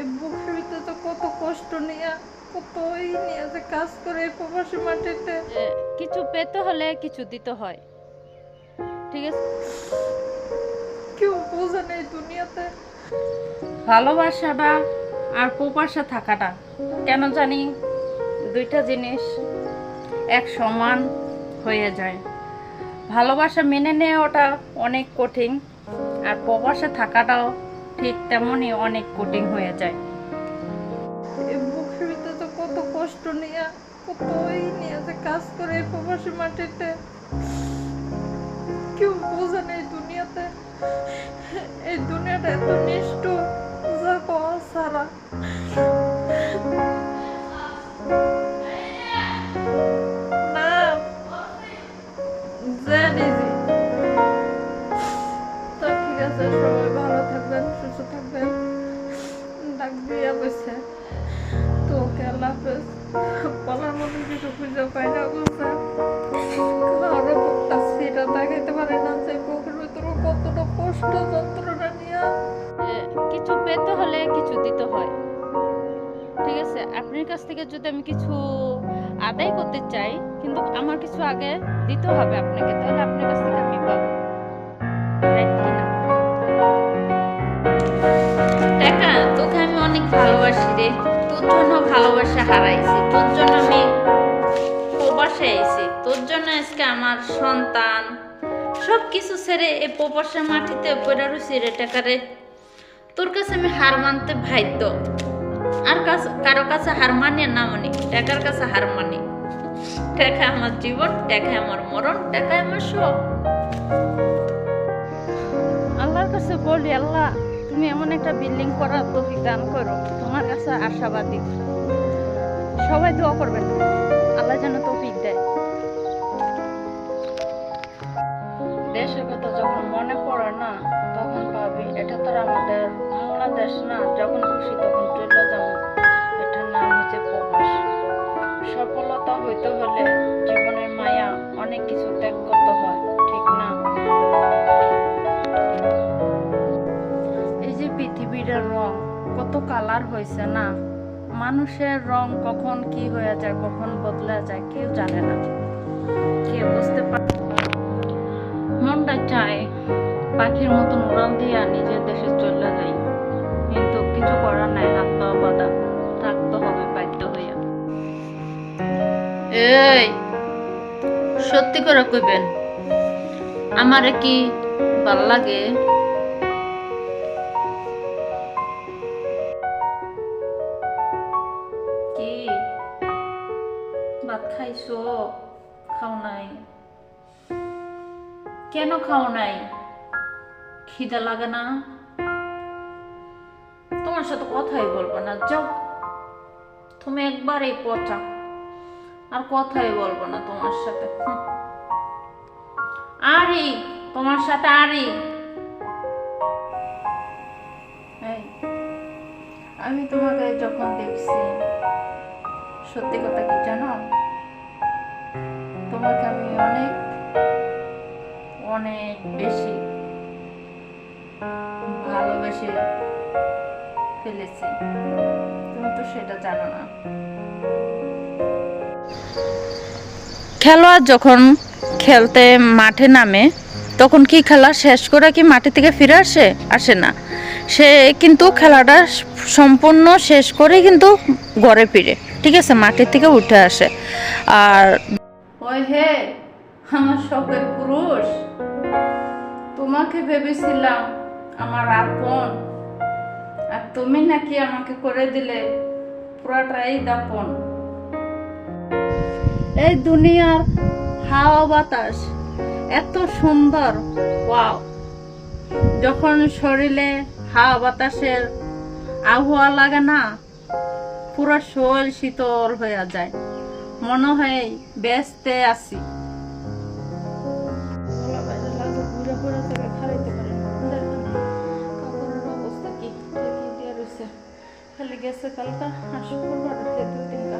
এই বুকের ভিতরে তো কত কষ্ট নিয়ে কতই নিয়ে যে কাজ করে এই প্রবাসী মাটিতে। কিছু পেতে হলে কিছু দিতে হয়। ঠিক আছে? কেউ বোঝে নেই দুনিয়াতে। ভালোবাসাটা আর প্রবাসে থাকাটা কেন জানি দুইটা জিনিস এক সমান হয়ে যায়। ভালোবাসা মেনে নেওয়াটা অনেক কঠিন আর প্রবাসে থাকাটাও ঠিক তেমনই অনেক কঠিন হয়ে যায়। এই বুকের ভিতরে তো কত কষ্ট নিয়ে কতই নিয়ে যে কাজ করে প্রবাসী মাটিতে। কেউ বোঝে নেই দুনিয়াতে। এই দুনিয়াটা এত নিষ্ঠুর যা পাওয়া সারা না জি। তো ঠিক আছে, সবাই ভালো থাকবেন সুস্থ থাকবেন ডাক দিয়া বসে তো ওকে আল্লাহ হাফেজ। বলার মতো কিছু খুঁজে পাই না বলছে। আরও সেটা দেখাইতে পারে না যে বুকের ভিতরে কতটা কষ্ট, যন্ত্রণা নিয়ে। কিছু পেতে হলে কিছু দিতে হয়। ঠিক আছে, আপনার কাছ থেকে যদি আমি কিছু আদায় করতে চাই, কিন্তু আমার কিছু আগে দিতে হবে আপনাকে, তাহলে আপনার কাছ থেকে তোর জন্য ভালোবাসা হারাইছি, তোর জন্য আমি প্রবাসে আইছি, তোর জন্য আজকে আমার সন্তান। সব কিছু ছেড়ে এই প্রবাসের মাটিতে পড়ে রয়েছি রে টাকারে তোর কাছে আমি হার মানতে বাধ্য। আর কারও কাছে হার মানি না মানি, টাকার কাছে হার মানি। টাকা আমার জীবন, টাকা আমার মরণ, টাকা আমার সব। আল্লাহর কাছে বলি, আল্লাহ তুমি এমন একটা বিল্ডিং করার তৌফিক দান করো, তোমার কাছে আশাবাদী। সবাই দোয়া করবেন। আল্লাহ যেন তৌফিক দেয়। দেশের কথা যখন মনে পড়ে না, তখন ভাবি, এটা তো আমাদের বাংলাদেশ না, যখন খুশি তখন চলে যাব। এটার নাম হচ্ছে প্রবাস। সফলতা হইতে হলে জীবনের মায়া অনেক কিছু ত্যাগ করতে হয়। পৃথিবীর রং কত কালার হয়েছে না? মানুষের রং কখন কি হয়ে যায়, কখন বদলে যায়, কেউ জানে না। কেউ বুঝতে পারে মনটা চায় পাখির মতন উড়াল দিয়া নিজের দেশে চলে যাই। কিন্তু কিছু করার নাই, হাত পা বাঁধা। থাকতে হবে, বাধ্য হইয়া। এই, সত্যি করে কইবেন, আমারে কি ভালো লাগে? খাইছো? খাও নাই। কেন খাও নাই? খিদা লাগে না? তোমার সাথে কথাই বলব না। যাও তুমি একবারই পচা আর কথাই বলব না তোমার সাথে। আরি তোমার সাথে আরি। এই, আমি তোমাকে যখন দেখছি সত্যি কথা কি জানো? অনেক অনেক বেশি ভালোবেসে ফেলেছি। তুমি তো সেটা জানো না। খেলোয়াড় যখন খেলতে মাঠে নামে তখন কি খেলা শেষ করে কি মাঠে থেকে ফিরে আসে? আসে না। সে কিন্তু খেলাটা সম্পূর্ণ শেষ করে কিন্তু ঘরে ফিরে ঠিক আছে? মাঠের থেকে উঠে আসে। আর ওই হে আমার শখের পুরুষ। তোমাকে ভেবেছিলাম আমার আপন। আর তুমি নাকি আমাকে করে দিলে পুরাটাই দাপন। এই দুনিয়ার হাওয়া বাতাস এত সুন্দর, ওয়াও। যখন শরীরে হাওয়া বাতাসের আবহাওয়া লাগে না, পুরো শরীর শীতল হয়ে যায়। মনে হয় ব্যস্তে আছি। ಅಲ್ಲಿಗೆ ಸಕಲ್ಕ ಅಷ್ಟು ಕೊಡ್ಬಾರ್ದು ಎದ್ದು ತಿನ್ಕ